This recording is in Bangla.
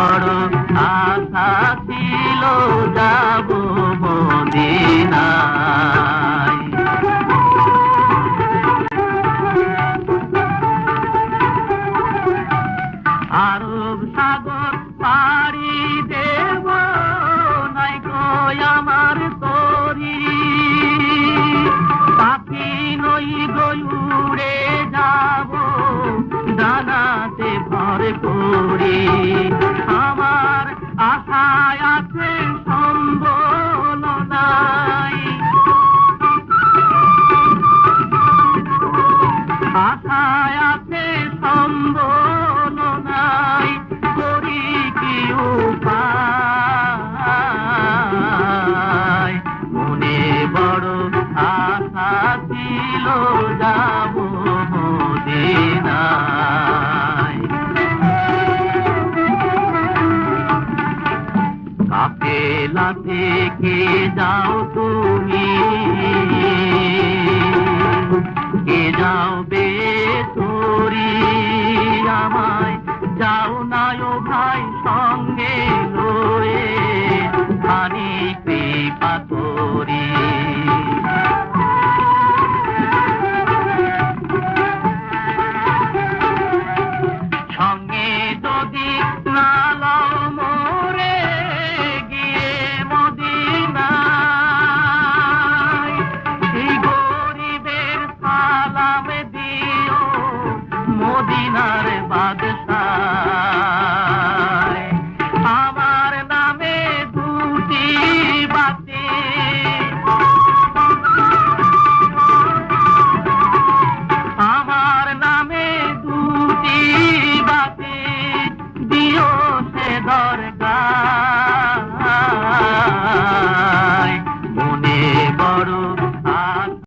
বড় আশা ছিল যাব মদিনায়। আরব সাগর পাড়ি দেব, নাই কই আমার তরি। পাখি নই গয়ুড়ে যাব, ডানাতে ভর করি আশায় আছে সম্বল নাই আশা থেকে যাও তুমি মদিনার বাদশ